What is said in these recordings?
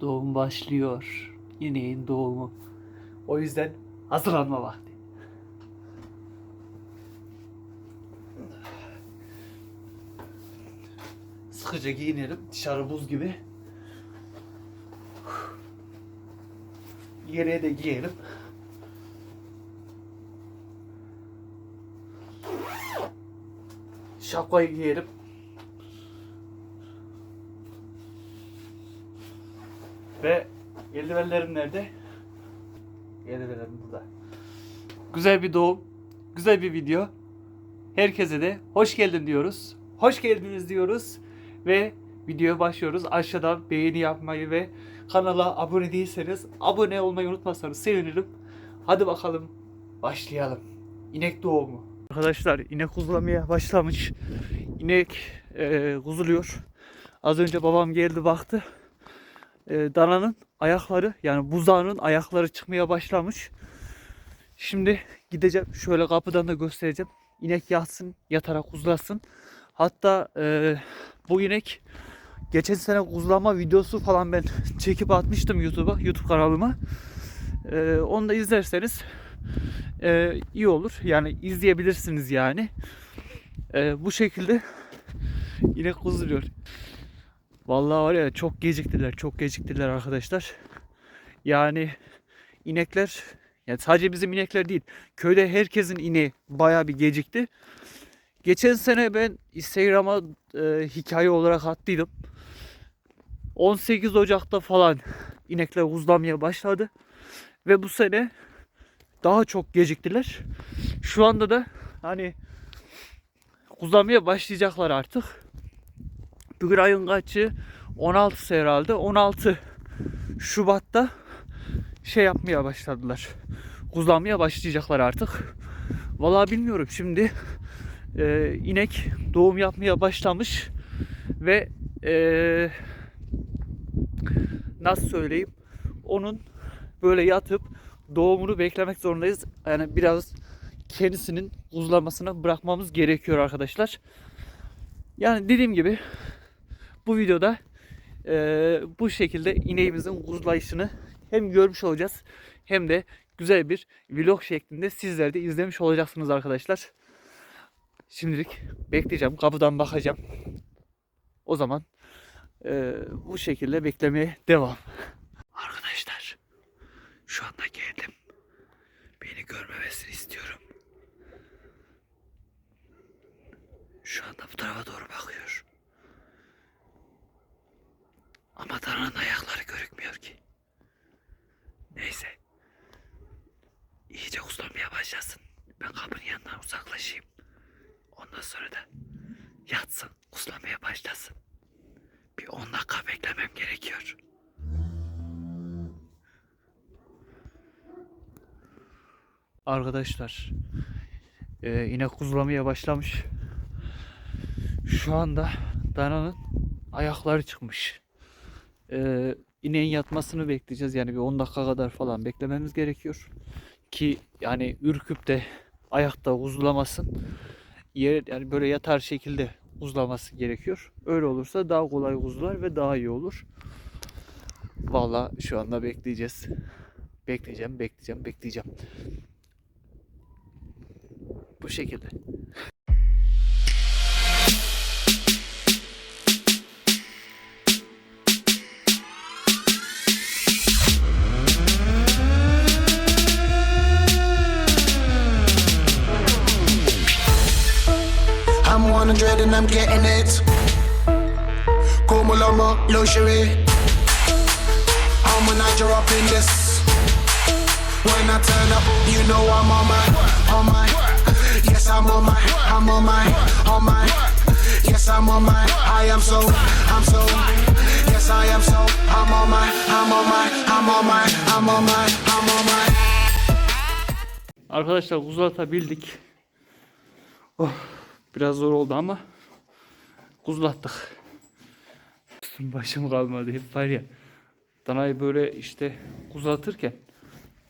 Doğum başlıyor. İneğin doğumu. O yüzden hazırlanma vakti. Sıkıca giyinelim. Dışarı buz gibi. Yeleğe de giyelim. Şapkayı giyelim. Ve eldivenlerim nerede? Eldivenlerim burada. Güzel bir doğum, güzel bir video. Herkese de hoş geldin diyoruz. Hoş geldiniz diyoruz. Ve videoya başlıyoruz. Aşağıdan beğeni yapmayı ve kanala abone değilseniz abone olmayı unutmazsanız sevinirim. Hadi bakalım başlayalım. İnek doğumu. Arkadaşlar inek kuzulamaya başlamış. İnek e, kuzuluyor. Az önce babam geldi baktı. E, dananın ayakları yani buzağının ayakları çıkmaya başlamış. Şimdi gideceğim şöyle kapıdan da göstereceğim. İnek yatsın yatarak kuzulasın. Hatta e, bu inek geçen sene kuzulama videosu falan ben çekip atmıştım YouTube'a, YouTube kanalıma. E, onu da izlerseniz e, iyi olur. Yani izleyebilirsiniz yani. E, bu şekilde inek kuzuluyor. Vallahi var ya çok geciktiler, çok geciktiler arkadaşlar. Yani inekler, yani sadece bizim inekler değil, köyde herkesin ineği bayağı bir gecikti. Geçen sene ben Instagram'a e, hikaye olarak attıydım. 18 Ocak'ta falan inekler uzlamaya başladı. Ve bu sene daha çok geciktiler. Şu anda da hani uzamaya başlayacaklar artık. Bugün ayın kaçı? 16'sı herhalde. 16 Şubat'ta şey yapmaya başladılar. Kuzlamaya başlayacaklar artık. Vallahi bilmiyorum şimdi e, inek doğum yapmaya başlamış ve e, nasıl söyleyeyim onun böyle yatıp doğumunu beklemek zorundayız. Yani biraz kendisinin uzlamasına bırakmamız gerekiyor arkadaşlar. Yani dediğim gibi bu videoda e, bu şekilde ineğimizin kuzlayışını hem görmüş olacağız hem de güzel bir vlog şeklinde sizler de izlemiş olacaksınız arkadaşlar. Şimdilik bekleyeceğim. Kapıdan bakacağım. O zaman e, bu şekilde beklemeye devam. Arkadaşlar şu anda geldim. Beni görmemesini istiyorum. Şu anda bu tarafa doğru bakıyor. Ama Dana'nın ayakları görükmüyor ki. Neyse. İyice uslanmaya başlasın. Ben kapının yanından uzaklaşayım. Ondan sonra da yatsın, uslamaya başlasın. Bir 10 dakika beklemem gerekiyor. Arkadaşlar, e, inek kuzulamaya başlamış. Şu anda dananın ayakları çıkmış. E, ineğin yatmasını bekleyeceğiz. Yani bir 10 dakika kadar falan beklememiz gerekiyor. Ki yani ürküp de ayakta uzulamasın yer yani böyle yatar şekilde uzlaması gerekiyor. Öyle olursa daha kolay uzlar ve daha iyi olur. Valla şu anda bekleyeceğiz. Bekleyeceğim, bekleyeceğim, bekleyeceğim. Bu şekilde. I'm 100 and I'm getting it. Como luxury. I'm a Niger up in this. When I turn up, you know I'm on my, on my. I'm on my, I'm on my, on my. Yes, I'm on my, I am so, I'm so. Yes, I am so, I'm on my, I'm on my, I'm on my, I'm on my, I'm on my. Arkadaşlar kuzlatabildik. Oh, biraz zor oldu ama kuzlattık. Üstüm başım kalmadı hep var ya. Danayı böyle işte kuzlatırken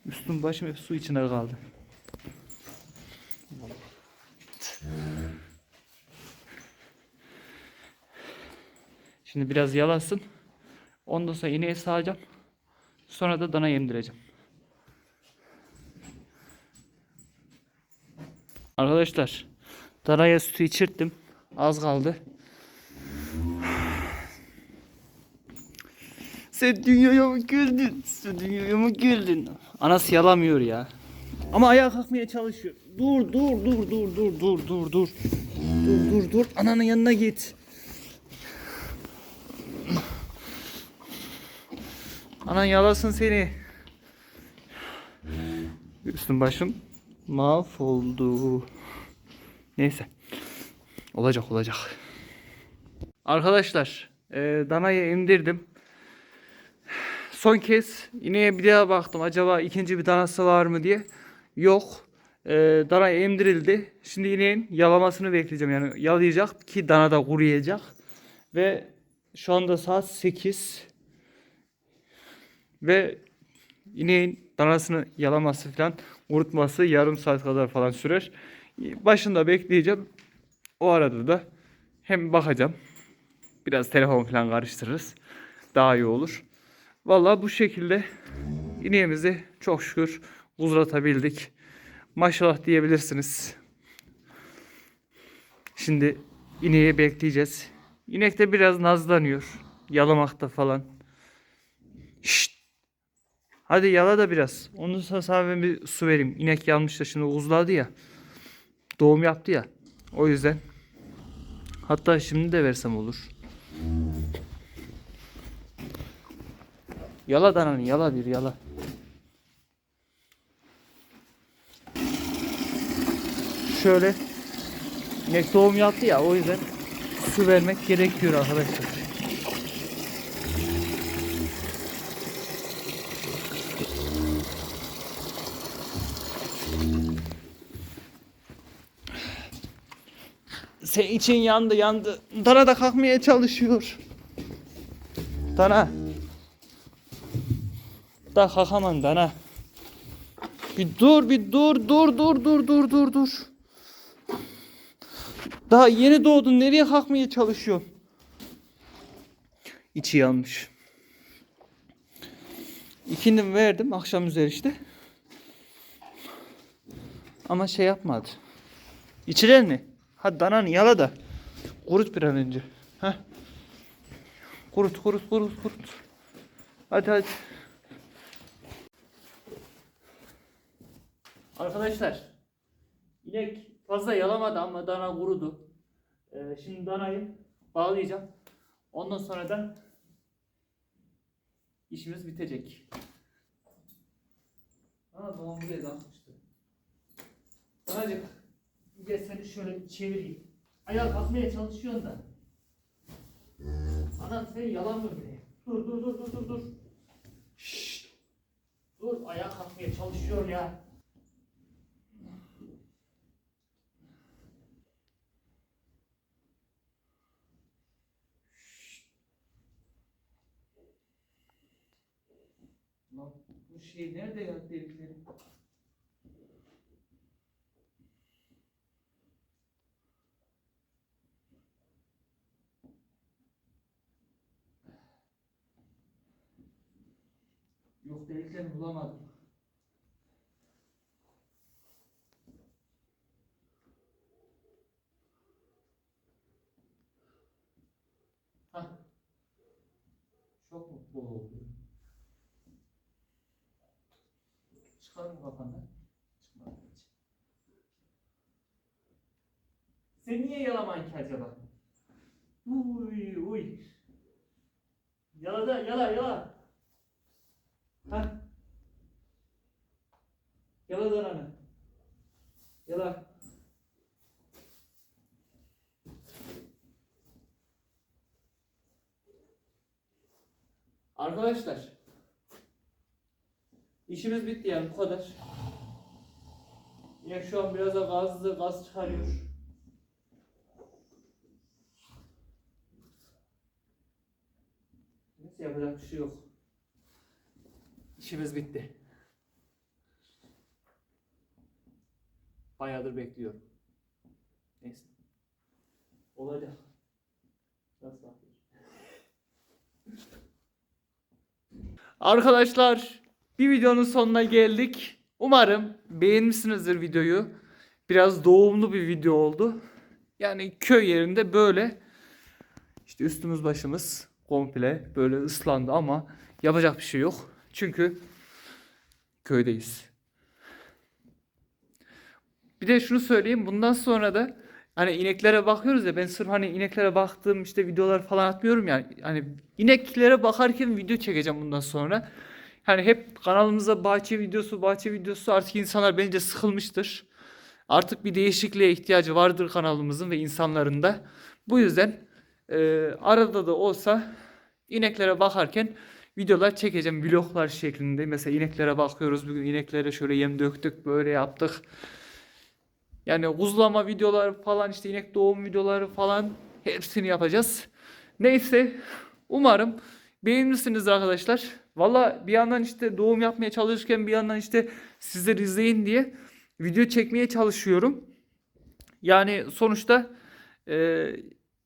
üstüm başım hep su içine kaldı. Şimdi biraz yalasın. Ondan sonra ineği sağacağım. Sonra da dana emdireceğim. Arkadaşlar danaya sütü içirttim. Az kaldı. Sen dünyaya mı geldin? Sen dünyaya mı geldin? Anası yalamıyor ya. Ama ayağa kalkmaya çalışıyor. Dur dur dur dur dur dur dur dur. Dur dur dur. Ananın yanına git. Anan yalasın seni. Üstüm başım mahvoldu. Neyse. Olacak olacak. Arkadaşlar e, danayı emdirdim. Son kez ineğe bir daha baktım acaba ikinci bir danası var mı diye. Yok. E, dana emdirildi. Şimdi ineğin yalamasını bekleyeceğim. Yani yalayacak ki dana da kuruyacak. Ve şu anda saat 8. Ve ineğin danasını yalaması falan kurutması yarım saat kadar falan sürer. Başında bekleyeceğim. O arada da hem bakacağım. Biraz telefon falan karıştırırız. Daha iyi olur. Vallahi bu şekilde ineğimizi çok şükür uzatabildik. Maşallah diyebilirsiniz. Şimdi ineği bekleyeceğiz. İnek de biraz nazlanıyor. Yalamakta falan. Şşt. Hadi yala da biraz. Ondan sonra sana ben bir su vereyim. İnek yanmış da şimdi uzladı ya. Doğum yaptı ya. O yüzden. Hatta şimdi de versem olur. Yala dananı yala bir yala. Şöyle inek doğum yaptı ya o yüzden su vermek gerekiyor arkadaşlar. Sen için yandı yandı. Dana da kalkmaya çalışıyor. Dana. Da kalkamam Dana. Bir dur bir dur dur dur dur dur dur dur. Daha yeni doğdun nereye kalkmaya çalışıyorsun? İçi yanmış. İkindim verdim akşam üzeri işte. Ama şey yapmadı. İçiler mi? Hadi dananı yala da. Kurut bir an önce. Heh. Kurut kurut kurut kurut. Hadi hadi. Arkadaşlar. inek fazla yalamadı ama dana kurudu. Ee, şimdi danayı bağlayacağım. Ondan sonra da işimiz bitecek. Aa babam buraya kalkmıştı. Danacık gel seni şöyle bir çevireyim. Ayağa kalkmaya çalışıyorsun da. Anam seni yalan mı bile? Dur dur dur dur dur dur. Şşt. Dur ayağa kalkmaya çalışıyor ya. Lan bu şey nerede ya delikleri? Yok deliklerini bulamadım. Hah. Çok mutlu oldum. Çıkar mı kafandan? Çıkmadı hiç. Sen niye yalamayın ki acaba? Uy uy. Yala da yala yala. Ha? Yala dananı. Yala. Arkadaşlar. İşimiz bitti yani bu kadar. Yine şu an biraz da gazlı gaz çıkarıyor. Neyse yapacak bir şey yok. İşimiz bitti. Bayağıdır bekliyorum. Neyse. Olacak. Nasıl? Arkadaşlar bir videonun sonuna geldik. Umarım beğenmişsinizdir videoyu. Biraz doğumlu bir video oldu. Yani köy yerinde böyle işte üstümüz başımız komple böyle ıslandı ama yapacak bir şey yok. Çünkü köydeyiz. Bir de şunu söyleyeyim bundan sonra da hani ineklere bakıyoruz ya ben sırf hani ineklere baktığım işte videolar falan atmıyorum ya hani ineklere bakarken video çekeceğim bundan sonra. Hani hep kanalımızda bahçe videosu bahçe videosu artık insanlar bence sıkılmıştır. Artık bir değişikliğe ihtiyacı vardır kanalımızın ve insanların da. Bu yüzden e, arada da olsa ineklere bakarken videolar çekeceğim vloglar şeklinde. Mesela ineklere bakıyoruz. Bugün ineklere şöyle yem döktük, böyle yaptık. Yani kuzlama videoları falan işte inek doğum videoları falan hepsini yapacağız. Neyse umarım beğenirsiniz arkadaşlar. Valla bir yandan işte doğum yapmaya çalışırken bir yandan işte sizler izleyin diye video çekmeye çalışıyorum. Yani sonuçta e,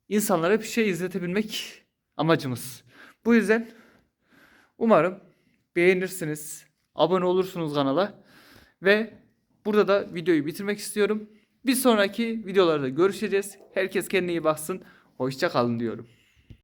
insanlara bir şey izletebilmek amacımız. Bu yüzden umarım beğenirsiniz, abone olursunuz kanala ve burada da videoyu bitirmek istiyorum. Bir sonraki videolarda görüşeceğiz. Herkes kendine iyi baksın. Hoşça kalın diyorum.